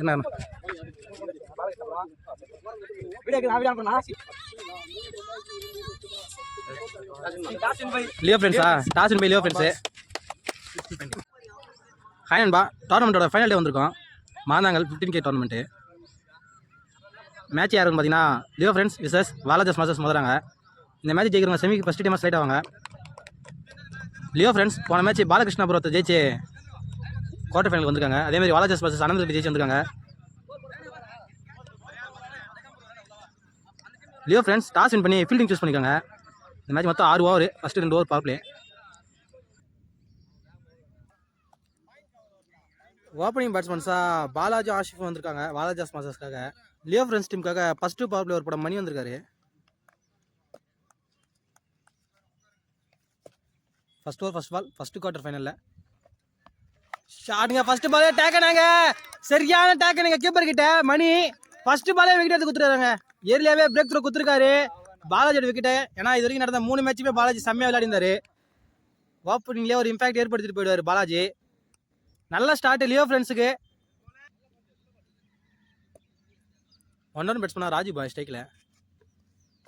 என்ன லியோ ஃப்ரெண்ட்ஸா toss by Leo friends hi நண்பா. டோர்னமெண்ட்டோட ஃபைனல் டே வந்திருக்கோம். Manthangal fifteen K tournament match யாருன்னு பார்த்தீங்கன்னா Leo friends versus Walajas masters முதலாங்க. இந்த மேட்ச் ஜெயிக்கிறவங்க செமிக்கு ஃபஸ்ட் டைமாக ஸ்லைட் ஆவாங்க. லியோ ஃப்ரெண்ட்ஸ் போன மேட்ச் பாலகிருஷ்ணபுரத்தை ஜெயிச்சு குவார்டர் ஃபைனல் வந்திருக்காங்க. அதே மாதிரி வாலாஜஸ் மாஸ்டர்ஸ் அனந்த ஜெயிச்சு வந்திருக்காங்க. லியோ ஃப்ரெண்ட்ஸ் டாஸ் வின் பண்ணி ஃபீல்டிங் சூஸ் பண்ணிக்காங்க இந்த மேட்ச் மொத்தம் ஆறு ஓவர் ஃபஸ்ட்டு ரெண்டு ஓவர் பவர் பிளே ஓப்பனிங் பேட்ஸ்மேன்ஸாக பாலாஜி ஆஷிஃப் வந்திருக்காங்க. பாலாஜாஸ் மாஸ்டர்ஸ்க்காக லியோ ஃப்ரெண்ட்ஸ் டீமுக்காக ஃபஸ்ட்டு பவர் பிளே ஒரு படம் மணி வந்திருக்காரு. First over first ball first quarter ஃபைனலில் ஷாட்டுங்க ஃபர்ஸ்ட் பாலே டேக்கனாங்க சரியான டேக்கனுங்க கீப்பர் கிட்ட. மணி ஃபர்ஸ்ட் பாலே விக்கெட் எடுத்து கொடுத்துருக்காங்க ஏர்லியாவே பிரேக் த்ரோ கொடுத்துருக்காரு. பாலாஜியோட விக்கெட்டை ஏன்னா இது வரைக்கும் நடந்த மூணு மேட்சுமே பாலாஜி செம்மையாக விளையாடிருந்தாரு. ஓப்பனிங்லேயே ஒரு இம்பாக்ட் ஏற்படுத்திட்டு போயிடுவார் பாலாஜி. நல்ல ஸ்டார்ட் லியோ ஃப்ரெண்ட்ஸுக்கு ஒன் ரன் பேட்ஸ் பண்ணா ராஜு பாய் ஸ்டேக்கில்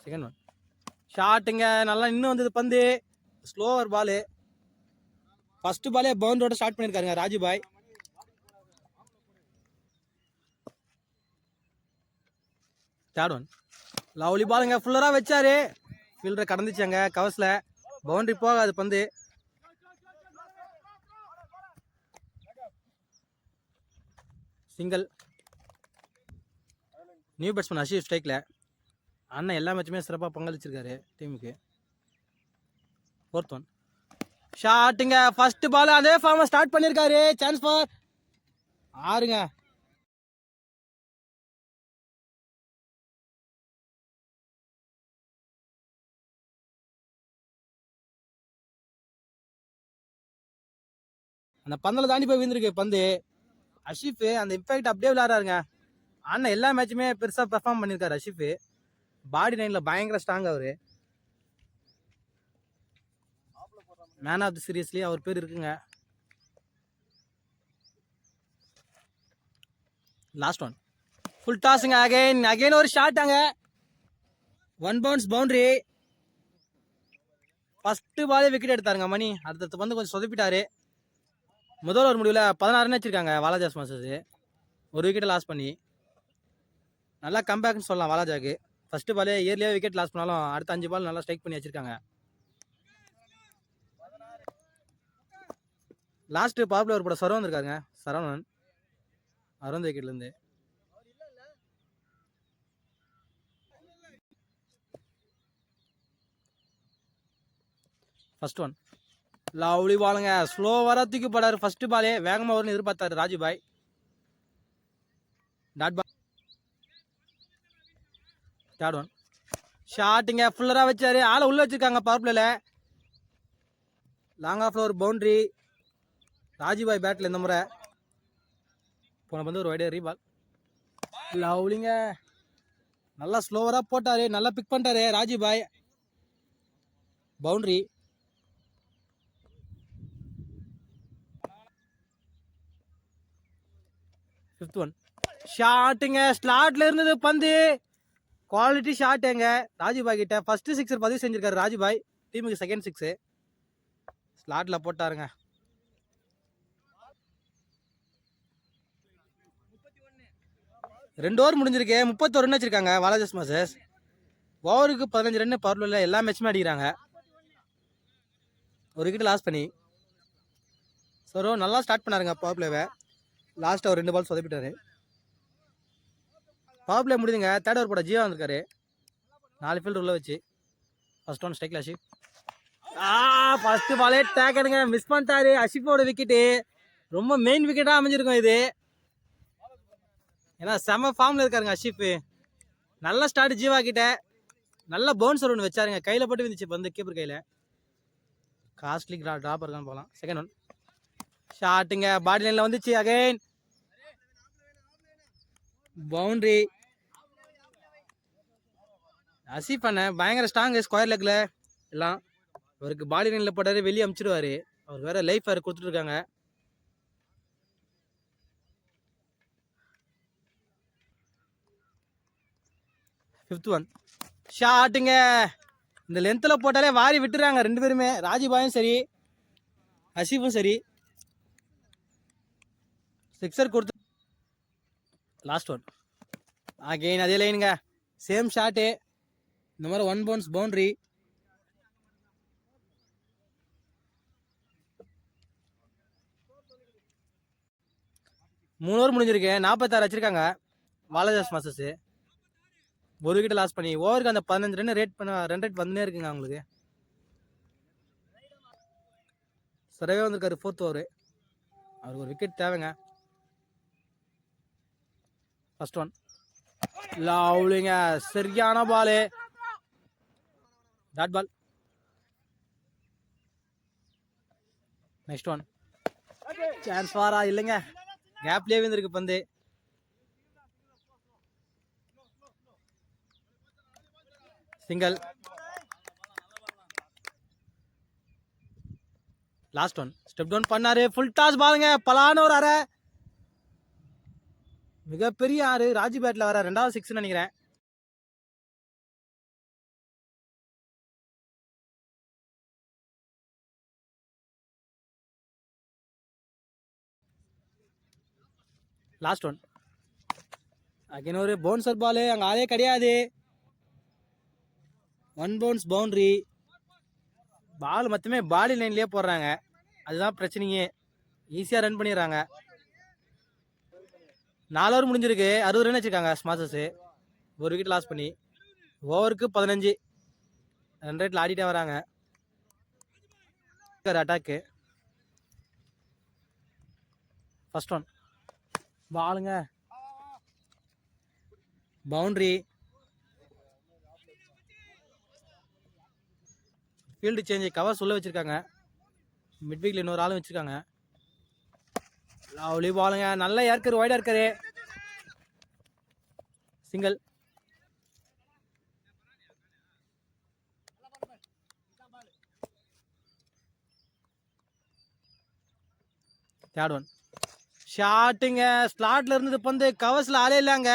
செகண்ட் ஒன் ஷாட்டுங்க நல்லா இன்னும் வந்தது பந்து. ஸ்லோவர் பாலு ஃபஸ்ட்டு பாலே பவுண்டரோட ஸ்டார்ட் பண்ணியிருக்காருங்க ராஜுபாய். தேர்ட் ஒன் லவ்லி பாலுங்க ஃபுல்லராக வச்சாரு. ஃபீல்டரை கடந்துச்சாங்க கவர்ஸில் பவுண்டரி போகாது பந்து. சிங்கிள் நியூ பேட்ஸ்மேன் அஷீப் ஸ்ட்ரைக்கில் அண்ணன் எல்லா மேட்சுமே சிறப்பாக பங்களிச்சிருக்காரு டீமுக்கு ஃபோர்த் ஒன் ஷாட்டுங்க ஃபர்ஸ்ட் பால் அதே ஃபார்மை ஸ்டார்ட் பண்ணியிருக்காரு சான்ஸ் ஃபார் ஆறுங்க. அந்த பந்தில் தாண்டி போய் விழுந்திருக்கு பந்து. அஷிஃப் அந்த இம்பேக்ட் அப்படியே விளையாடுறாருங்க. ஆனால் எல்லா மேட்சுமே பெருசாக பெர்ஃபார்ம் பண்ணியிருக்காரு அஷிஃப். பாடி லைனில் பயங்கர ஸ்ட்ராங் அவரு. மேன் ஆஃப் தி சீரியஸ்லேயே அவர் பேர் இருக்குங்க. லாஸ்ட் ஒன் ஃபுல் டாஸுங்க அகைன் அகைன் ஒரு ஷாட்டாங்க ஒன் பவுன்ஸ் பவுண்டரி ஃபஸ்ட்டு பாலே விக்கெட் எடுத்தாருங்க மணி. அடுத்தடுத்து வந்து கொஞ்சம் சொதப்பிட்டாரு. முதல் ஒரு முடிவில் பதினாறுன்னு வச்சுருக்காங்க வாலாஜாஸ் மாஸ்டர்ஸ் ஒரு விக்கெட்டை லாஸ் பண்ணி. நல்லா கம்பேக்னு சொல்லலாம் வாலாஜாக்கு. ஃபஸ்ட்டு பாலே இயர்லியாக விக்கெட் லாஸ் பண்ணாலும் அடுத்த அஞ்சு பால் நல்லா ஸ்ட்ரைக் பண்ணி வச்சுருக்காங்க. லாஸ்ட்டு பாப்புலர் படம் சரவணன் இருக்காருங்க. சரவணன். அருந்த விக்கெட்லேருந்து ஃபர்ஸ்ட் ஒன் லவ்லி பாலுங்க ஸ்லோவராக தூக்கி போடாரு ஃபர்ஸ்ட் பாலே வேகமாக வரும்னு எதிர்பார்த்தாரு Rajubhai. Dot ball third one ஷாட்டுங்க ஃபுல்லராக வச்சாரு. ஆளை உள்ளே வச்சுருக்காங்க பவர் லாங் ஆஃப்ல ஒரு பவுண்ட்ரி ராஜிபாய் பேட்டில் இந்த முறை. போன பந்து ஒரு வைடே ரீபால் லவ்லிங்க நல்லா ஸ்லோவராக போட்டார். நல்லா பிக் பண்ணிட்டாரு ராஜிபாய் பவுண்ட்ரி ஃபிஃப்த் ஒன் ஷாட்டுங்க ஸ்லாட்ல இருந்தது பந்து. குவாலிட்டி ஷாட்டுங்க ராஜிபாய் கிட்ட ஃபர்ஸ்ட் சிக்ஸர் பதிவு செஞ்சிருக்காரு ராஜிபாய் டீமுக்கு செகண்ட் சிக்ஸு ஸ்லாட்ல போட்டாருங்க. ரெண்டு ஓவர் முடிஞ்சிருக்கு. முப்பத்தோரு ரன் வச்சிருக்காங்க வாலாஜஸ் மாசஸ் ஓவருக்கு பதினஞ்சு ரன் பவர்ல எல்லா மேட்சுமே அடிக்கிறாங்க. ஒரு விக்கெட் லாஸ் பண்ணி. ஸோ நல்லா ஸ்டார்ட் பண்ணாருங்க பவர் பிளேவை லாஸ்ட்டாக ஒரு ரெண்டு பால் சொதப்பிட்டாரு. பவர் பிளே முடியுதுங்க தேர்ட் ஓவர் போட ஜீவா வந்திருக்காரு. நாலு ஃபீல்டு உள்ள வச்சு. ஃபர்ஸ்ட் ஒன் ஸ்ட்ரைக் அஷிப் ஆ ஃபர்ஸ்ட் பாலே டேக்கனுங்க மிஸ் பண்ணிட்டாரு. அஷிப்போட விக்கெட்டு ரொம்ப மெயின் விக்கெட்டாக அமைஞ்சிருக்கும் இது. ஏன்னா செம ஃபார்மில் இருக்காருங்க அஷிஃப் நல்ல ஸ்டார்ட் ஜீவா கிட்ட. நல்ல பவுன்சர் ஒன்று வச்சாருங்க. கையில் போட்டு வந்துச்சு இப்போ வந்து கீப்பர் கையில். காஸ்ட்லி ட்ராப் இருக்கான்னு போகலாம் செகண்ட் ஒன் ஷாட்டுங்க பாடி லைனில் வந்துச்சு அகைன் பவுண்ட்ரி அசீப் அண்ணன் பயங்கர ஸ்ட்ராங் ஸ்கொயர் லெக்கில் எல்லாம். அவருக்கு பாடி லைனில் போட்டாரு. வெளியே அமுச்சிடுவார் அவருக்கு வேறு லைஃப் வேறு கொடுத்துட்ருக்காங்க ஃபிஃப்த் ஒன் ஷாட்டுங்க இந்த லென்த்தில் போட்டாலே வாரி விட்டுறாங்க ரெண்டு பேருமே. ராஜிபாயும் சரி அசீஃபும் சரி. சிக்ஸர் கொடுத்து லாஸ்ட் ஒன் அகெயின் அதே லைனுங்க சேம் ஷாட்டு இந்த மாதிரி ஒன் பவுன்ஸ் பவுண்ட்ரி மூணு ஓவர் முடிஞ்சிருக்கு. நாற்பத்தாறு வச்சுருக்காங்க வாலதாஸ் மாசஸ்ஸு ஒரு விக்கெட் லாஸ் பண்ணி ஓவருக்கு அந்த பதினஞ்சு ரன் ரேட் பண்ண ரன் ரேட் வந்துனே இருக்குங்க அவங்களுக்கு. சரியாகவே வந்திருக்காரு ஃபோர்த் ஓவர் அவருக்கு ஒரு விக்கெட் தேவைங்க. ஃபர்ஸ்ட் ஒன் லவ்லிங்க சரியான ball dot ball next one chance வாரா இல்லைங்க. கேப்லேயே வந்திருக்கு பந்து. Single last one step down பண்ணாரு. ஃபுல் டாஸ் பாருங்க பலான ஒரு அரை. மிகப்பெரிய ஆறு. ராஜி பேட்ல வர ரெண்டாவது சிக்ஸ் நினைக்கிறேன். லாஸ்ட் ஒன் அகைன் ஒரு பவுன்சர் பாலு அங்கே ஆளே கிடையாது. ஒன் பவுன்ஸ் பவுண்ட்ரி பால் மொத்தமே பாடி லைன்லேயே போடுறாங்க. அதுதான் பிரச்சனையே. ஈஸியாக ரன் பண்ணிடுறாங்க. நாலு ஓவர் முடிஞ்சிருக்கு. அறுபது ரன் வச்சுருக்காங்க ஸ்மாசஸ்ஸு ஒரு விக்கெட் லாஸ் பண்ணி. ஓவருக்கு பதினஞ்சு. ரன் ரேட்டில் ஆடிட்டே வராங்க. அட்டாக்கு ஃபர்ஸ்ட் ஒன் பாலுங்க பவுண்ட்ரி ஃபீல்டு சேஞ்சு கவர்ஸ் உள்ளே வச்சிருக்காங்க. மிட் வீக்கில் இன்னொரு ஆளும் வச்சுருக்காங்க. லவ்லி பாலுங்க நல்ல ஏற்கர் ஒய்டாக இருக்காரு சிங்கிள் தேர்ட் ஒன் ஷாட்டுங்க ஸ்லாட்ல இருந்தது பந்து. கவர்ஸ்ல ஆளே இல்லைங்க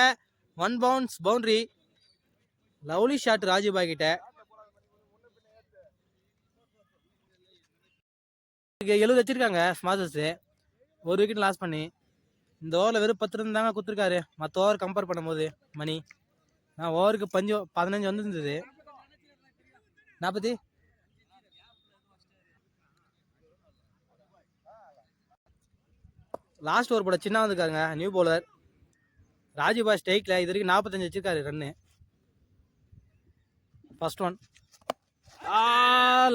one bounce boundary lovely shot Rajubhai கிட்ட. எழுபது வச்சிருக்காங்க ஸ்மாசஸ் ஒரு விக்கெட் லாஸ் பண்ணி. இந்த ஓவரில் வெறும் பத்து ரன் தாங்க கொடுத்துருக்காரு. மற்ற ஓவர் கம்பேர் பண்ணும்போது மணி. நான் ஓவருக்கு பஞ்சு பதினஞ்சு வந்துருந்தது. நாற்பத்தி லாஸ்ட் ஓவர் போட சின்ன வந்துருக்காருங்க நியூ பவுலர் பாய் ஸ்ட்ரைக்கில் இது வரைக்கும் நாற்பத்தஞ்சு வச்சிருக்காரு ரன்னு ஃபஸ்ட் ஒன்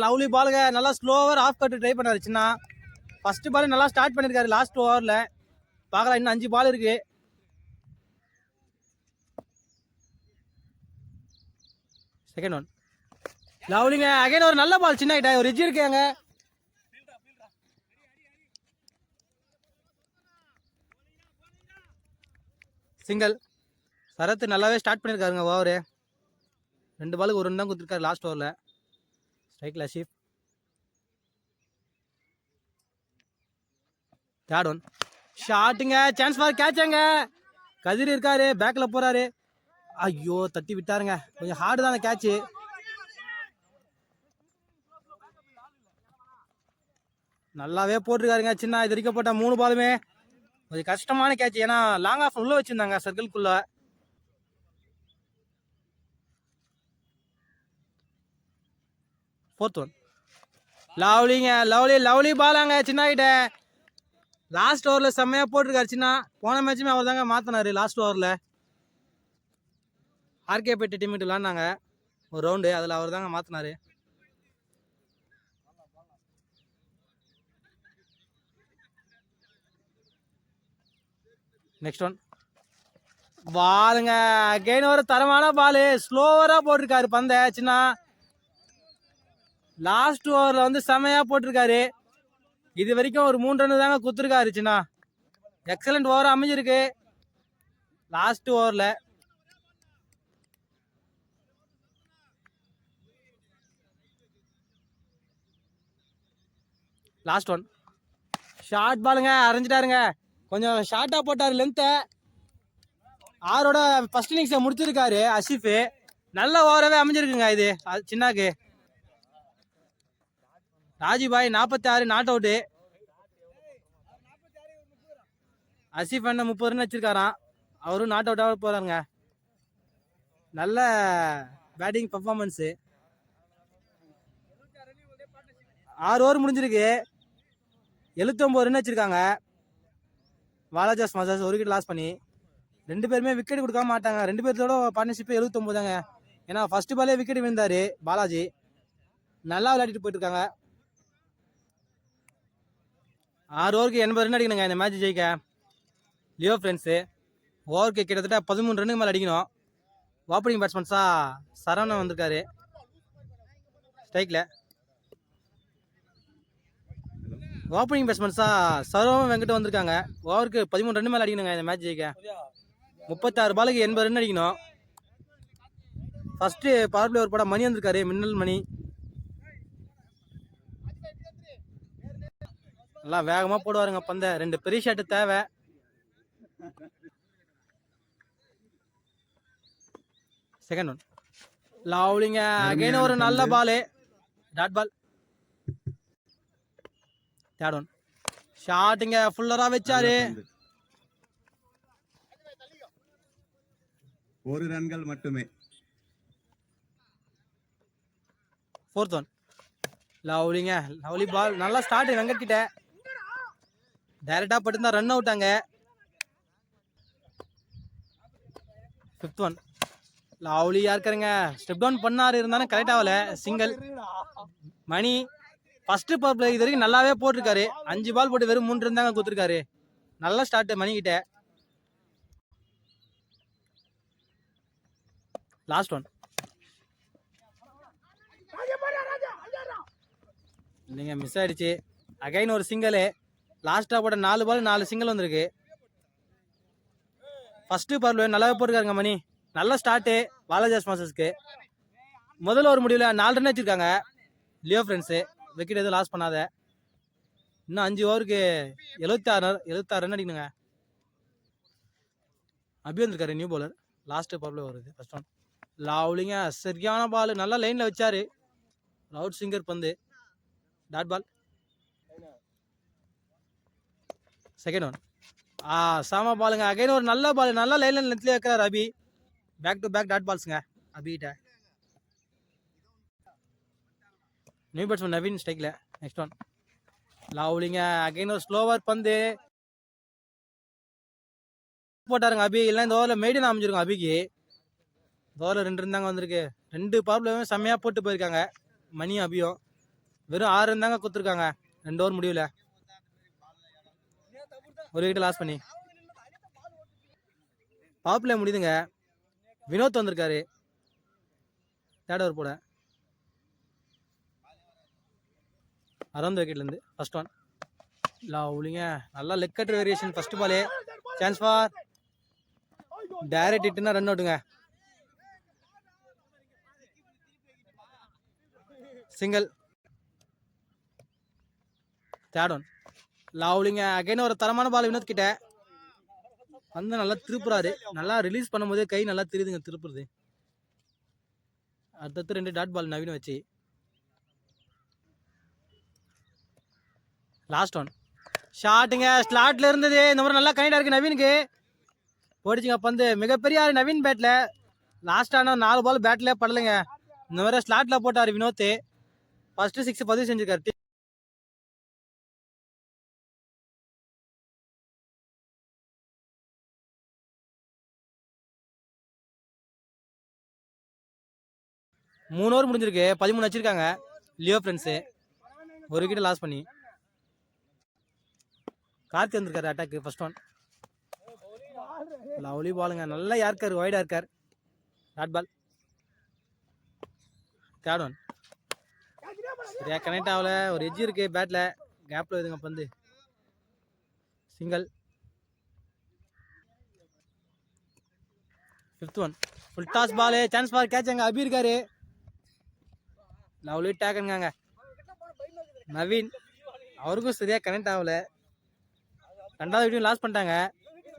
லவ்லி பாலுங்க. நல்லா ஸ்லோவர் ஆஃப் கட்டு ட்ரை பண்ணாரு சின்ன. ஃபஸ்ட்டு பால் நல்லா ஸ்டார்ட் பண்ணியிருக்காரு லாஸ்ட் ஓவரில் பார்க்கலாம் இன்னும் அஞ்சு பால் இருக்கு. செகண்ட் ஒன் லவ்லிங்க அகைன் ஒரு நல்ல பால் சின்ன கிட்ட ஒரு ரிஜி இருக்காங்க சிங்கிள் சரத்து நல்லாவே ஸ்டார்ட் பண்ணியிருக்காருங்க ஓவரு ரெண்டு பாலுக்கு ஒரு ரன் தான் கொடுத்துருக்காரு லாஸ்ட் ஓவரில் ஸ்ட்ரைக்கில் ஷீப் தேர்ட் ஒன் ஷாட்டுங்க சான்ஸ் ஃபார் கேட்சாங்க கதிர் இருக்காரு பேக்கில் போகிறாரு ஐயோ தட்டி விட்டாருங்க. கொஞ்சம் ஹார்டு தான் அந்த கேட்சு நல்லாவே போட்டிருக்காருங்க சின்ன இது வரைக்கும் போட்ட மூணு பாலுமே கொஞ்சம் கஷ்டமான கேட்ச் ஏன்னா லாங் ஆஃப் உள்ளே வச்சிருந்தாங்க சர்க்கிள்குள்ளே ஃபோர்த் ஒன் லவ்லிங்க லவ்லி லவ்லி பாலாங்க சின்ன கிட்ட. லாஸ்ட் ஓவரில் செம்மையாக போட்டிருக்காரு சின்ன. போன மேட்சுமே அவர் தாங்க மாற்றினார் லாஸ்ட் ஓவரில் ஆர்கே பெட்டி டீம் விளாண்டாங்க ஒரு ரவுண்டு அதில் அவர் தாங்க மாற்றினார் நெக்ஸ்ட் ஒன் பாலுங்க. அகைன் ஒரு தரமான பாலு. ஸ்லோவராக போட்டிருக்காரு பந்தை சின்ன. லாஸ்ட் ஓவரில் வந்து செமையாக போட்டிருக்காரு. இது வரைக்கும் ஒரு மூணு ரன்னு தாங்க குத்துருக்காரு சின்னா. எக்ஸலண்ட் ஓவர் அமைஞ்சிருக்கு. லாஸ்ட் ஓவரில் லாஸ்ட் ஒன் ஷார்ட் பாலுங்க அரைஞ்சிட்டாருங்க. கொஞ்சம் ஷார்ட்டாக போட்டார் லென்த்தை ஆரோட ஃபர்ஸ்ட் இன்னிங்ஸை முடிச்சிருக்காரு அசிஃபு நல்ல ஓவராகவே அமைஞ்சிருக்குங்க இது அது சின்னாக்கு. ராஜிபாய் நாற்பத்தி ஆறு நாட் அவுட்டு அசிஃப் அண்ணன் முப்பது ரன் வச்சிருக்காராம். அவரும் நாட் அவுட்டாக போறாருங்க. நல்ல பேட்டிங் பர்ஃபார்மன்ஸு ஆறு ஓவர் முடிஞ்சிருக்கு. எழுபத்தொம்போது ரன் வச்சிருக்காங்க. வாலாஜாஸ் மசாஸ் ஒரு விக்கெட் லாஸ் பண்ணி. ரெண்டு பேருமே விக்கெட் கொடுக்க மாட்டாங்க. ரெண்டு பேர்த்தோட பார்ட்னர்ஷிப் எழுபத்தொம்போதாங்க ஏன்னா ஃபர்ஸ்ட் பாலே விக்கெட் விழுந்தாரு பாலாஜி. நல்லா விளையாடிட்டு போயிட்டு இருக்காங்க. ஆறு ஓவருக்கு எண்பது ரன் அடிக்கணுங்க இந்த மேட்ச் ஜெயிக்க. லியோ ஃப்ரெண்ட்ஸு ஓவருக்கு கிட்டத்தட்ட பதிமூணு ரன்னுக்கு மேலே அடிக்கணும். ஓப்பனிங் பேட்ஸ்மேன்ஸாக சரவணன் வந்திருக்காரு. ஸ்ட்ரைக்கில் ஓப்பனிங் பேட்ஸ்மேன்ஸாக சரவணன் வெங்கட் வந்திருக்காங்க. ஓவருக்கு பதிமூணு ரன் மேலே அடிக்கணுங்க இந்த மேட்ச் ஜெயிக்க. முப்பத்தாறு பாலுக்கு எண்பது ரன் அடிக்கணும். ஃபஸ்ட்டு பவர் பிளேயர் ஒரு படம் மணி வந்திருக்காரு மின்னல் மணி. நல்லா வேகமா போடுவாருங்க பந்த. ரெண்டு பெரிய ஷாட்டு தேவை. செகண்ட் ஒன் லவ்லிங்க அகைன் ஒரு நல்ல ball dot ball third one ஷாட்டுங்க ஃபுல்லரா வச்சாரு. ஒரு ரன்கள் மட்டுமே. ஃபோர்த் ஒன் லவ்லிங்க லவ்லி பால் நல்லா ஸ்டார்ட் வெங்கட் கிட்ட. டைரக்டா பட்டுருந்தா ரன் அவுட் அங்க. ஃபிஃப்த் ஒன் லவ்லி யாருக்காருங்க ஸ்டெப் டவுன் பண்ணாரு இருந்தாலும் கரெக்ட் ஆகல. சிங்கிள் மணி. ஃபர்ஸ்ட் பவர் இது வரைக்கும் நல்லாவே போட்டிருக்காரு. அஞ்சு பால் போட்டு வெறும் மூன்று இருந்தாங்க கொடுத்துருக்காரு. நல்ல ஸ்டார்ட் மணிக்கிட்ட லாஸ்ட் ஒன் இல்லைங்க மிஸ் ஆயிடுச்சு. அகைன் ஒரு சிங்கிள் லாஸ்ட்டாக போட்ட நாலு பால் நாலு சிங்கிள் வந்திருக்கு. ஃபஸ்ட்டு பால் நல்லாவே போட்டிருக்காருங்க மணி. நல்ல ஸ்டார்ட்டு பாலாஜாஸ் மாசஸ்க்கு முதல்ல ஒரு முடிவில் நாலு ரன் வச்சிருக்காங்க லியோ ஃப்ரெண்ட்ஸு விக்கெட் எதுவும் லாஸ் பண்ணாத. இன்னும் அஞ்சு ஓவருக்கு எழுபத்தாறு எழுபத்தாறு ரன் அடிக்கணுங்க. அபி வந்திருக்காரு நியூ பவுலர் லாஸ்ட்டு பவரில் வருது ஃபஸ்ட் ஒன் லாவ்லிங்க சரியான பால் நல்லா லைனில் வச்சார். ரவுட் சிங்கர் பந்து. டாட் பால் செகண்ட் ஒன் ஆ சாம பாலுங்க அகைன் ஒரு நல்ல பால் நல்ல லைன்ல லென்த்லேயே வைக்கிறார் Abhi. Back to back dot பால்ஸுங்க அபிகிட்ட. நியூ பேட்ஸ்மேன் நவீன் ஸ்டைக்கில் நெக்ஸ்ட் ஒன் லவ்லிங்க அகைன் ஒரு ஸ்லோவர் பந்து. போட்டாருங்க அபி. இல்லை இந்த ஓவரில் மெய்டன் அமைஞ்சிருக்கும் அபிக்கு. இந்த ஓவரில் ரெண்டு இருந்தாங்க வந்திருக்கு. ரெண்டு பவர்ல செம்மையாக போட்டு போயிருக்காங்க. மணியும் அபியும். வெறும் ஆறு இருந்தாங்க கொடுத்துருக்காங்க. ரெண்டு ஓவர் முடியல. ஒரு விக்கெட் லாஸ் பண்ணி. பவர் பிளே முடியுதுங்க. வினோத் வந்திருக்காரு. தேர்ட் ஓவர் போட அறந்து விக்கெட்லேருந்து ஃபர்ஸ்ட் ஒன் லவ்லிங்க நல்லா லெக் கட்டர் வேரியேஷன் ஃபஸ்ட் பாலே சான்ஸ் ஃபார் டைரக்ட் இட்டுனா ரன் அவுட்டுங்க சிங்கிள் தேர்ட் ஒன் லவ்லிங்க. அகைன் ஒரு தரமான பால் வினோத் கிட்ட. வந்து நல்லா திருப்புறாரு. நல்லா ரிலீஸ் பண்ணும்போதே கை நல்லா தெரியுதுங்க திருப்புறது. அடுத்தடுத்து ரெண்டு டாட் பால் நவீன வச்சு. லாஸ்ட் ஒன் ஷாட்டுங்க ஸ்லாட்ல இருந்தது. இந்த மாதிரி நல்லா கைண்டா இருக்கு நவீனுக்கு. போயிடுச்சுங்க பந்து மிகப்பெரிய ஆள் நவீன் பேட்டில் லாஸ்டான நாலு பால் பேட்டில் படலைங்க. இந்த மாதிரி ஸ்லாட்டில் போட்டார் வினோத் ஃபஸ்ட்டு சிக்ஸ் பதிவு செஞ்சுருக்காரு. மூணு ஓவர் முடிஞ்சிருக்கு. பதிமூணு வச்சுருக்காங்க. லியோ ஃப்ரெண்ட்ஸு ஒரு விக்கெட் லாஸ் பண்ணி. கார்த்தி வந்திருக்காரு அட்டாக்கு ஃபர்ஸ்ட் ஒன் லவ்லி பாலுங்க நல்லா யார்க்கார்? ஒய்டாக இருக்கார். டாட் பால் தேர்ட் ஒன் சரியா கனெக்ட் ஆகல. ஒரு எஜ்ஜி இருக்கு பேட்டில் கேப்பில் இதுங்க பந்து single fifth one full toss ball chance ball catch அங்கே. அபி இருக்காரு. லவ்லி டேக்கனுங்க நவீன் அவருக்கும் சரியாக கனெக்ட் ஆகல. ரெண்டாவது வீடியோ லாஸ் பண்ணிட்டாங்க.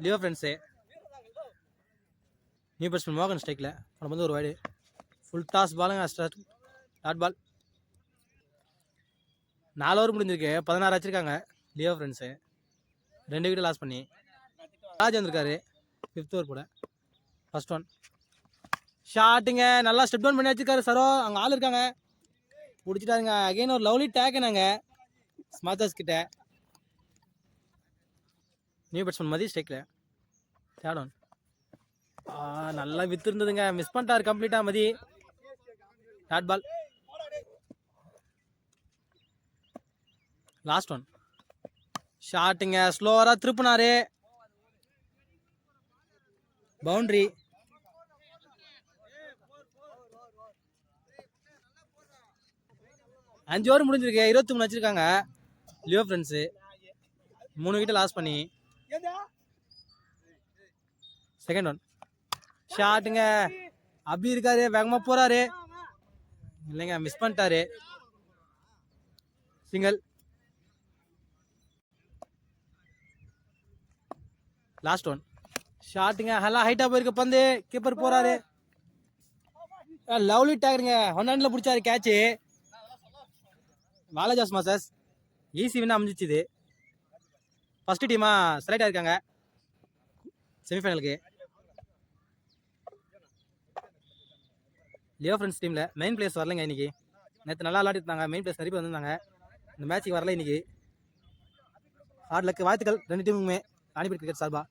லியோ ஃப்ரெண்ட்ஸு நியூ பேட்ஸ்மேன் மோகன் ஸ்ட்ரைக்கில் அவனை வந்து ஒரு வைடு ஃபுல் டாஸ் பாலுங்க டாட் பால் நாலு ஓவர் முடிஞ்சிருக்கு. பதினாறு வச்சுருக்காங்க லியோ ஃப்ரெண்ட்ஸு ரெண்டு வீடியோ லாஸ் பண்ணி. ராஜ் வந்திருக்காரு. ஃபிஃப்த் ஓவர் போட ஃபஸ்ட் ஒன் ஷாட்டுங்க நல்லா ஸ்டெப் டவுன் பண்ணி வச்சிருக்காரு சரோ. அங்கே ஆள் இருக்காங்க. பிடிச்சிட்டாருங்க அகைன் ஒரு லவ்லி டேக் நாங்கள் ஸ்மார்த்தாஸ் கிட்ட. நியூ பேட்ஸ்மேன் மதி ஸ்டேக்கில் தேர்ட் ஒன் நல்லா வித்து இருந்ததுங்க. மிஸ் பண்ணிட்டாரு கம்ப்ளீட்டா Mathi. Dot ball last one ஷாட்டுங்க ஸ்லோவராக திருப்பினாரு. பவுண்ட்ரி அஞ்சு ஓவர் முடிஞ்சிருக்கு. இருபத்தி மூணு வச்சிருக்காங்க. Leo Friends. மூணு விக்கெட் லாஸ் பண்ணி. செகண்ட் ஒன் ஷாட்டுங்க அபி இருக்காரு. வேகமா போறாரு. இல்லைங்க மிஸ் பண்ணிட்டாரு. சிங்கிள் லாஸ்ட் ஒன் ஷாட்டுங்க நல்லா ஹைட்டா போயிருக்கு. பந்து. கீப்பர் போறாரு. லவ்லி டேக்கருங்க ஒன் ஹேண்ட்ல பிடிச்சாரு. கேட்சு வாலஜாஸ் மாசஸ் ஈஸி வின் அமைஞ்சிச்சு இது. ஃபர்ஸ்ட் டீமாக செலக்ட் ஆகிருக்காங்க செமிஃபைனலுக்கு லியோ ஃப்ரெண்ட்ஸ் டீமில் மெயின் பிளேஸ் வரலைங்க இன்னைக்கு. நேற்று நல்லா விளாடிருந்தாங்க இருந்தாங்க. மெயின் பிளேஸ் நிறைய பேர் வந்திருந்தாங்க. இந்த மேட்ச்சுக்கு வரல இன்னைக்கு. ஹார்ட் லக்கு வாழ்த்துக்கள். ரெண்டு டீமுக்குமே ராணிபேட் கிரிக்கெட் சார்பாக